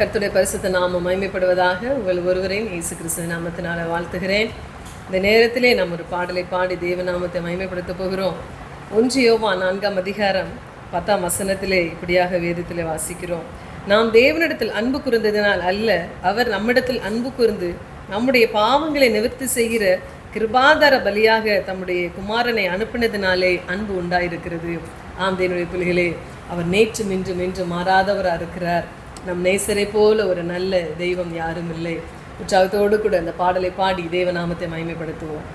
கர்த்துடைய பரிசுத்த நாம மகிமைப்படுவதாக உங்கள் ஒருவரையும் இயேசு கிறிஸ்து நாமத்தினால வாழ்த்துகிறேன். இந்த நேரத்திலே நாம் ஒரு பாடலை பாடி தேவநாமத்தை மகிமைப்படுத்த போகிறோம். ஒன்று யோவா நான்காம் அதிகாரம் பத்தாம் வசனத்திலே இப்படியாக வேதத்திலே வாசிக்கிறோம். நாம் தேவனிடத்தில் அன்பு கூர்ந்ததினால் அல்ல அவர் நம்மிடத்தில் அன்பு கூர்ந்து நம்முடைய பாவங்களை நிவர்த்தி செய்கிற கிருபாதார பலியாக தம்முடைய குமாரனை அனுப்பினதினாலே அன்பு உண்டாயிருக்கிறது. ஆம் தேவனுடைய பிள்ளைகளே அவர் நேற்றும் இன்றும் இன்றும் மாறாதவராக இருக்கிறார். நம் நேசரை போல ஒரு நல்ல தெய்வம் யாரும் இல்லை. உற்சாகத்தோடு கூட அந்த பாடலை பாடி தேவநாமத்தை மகிமைப்படுத்துவோம்.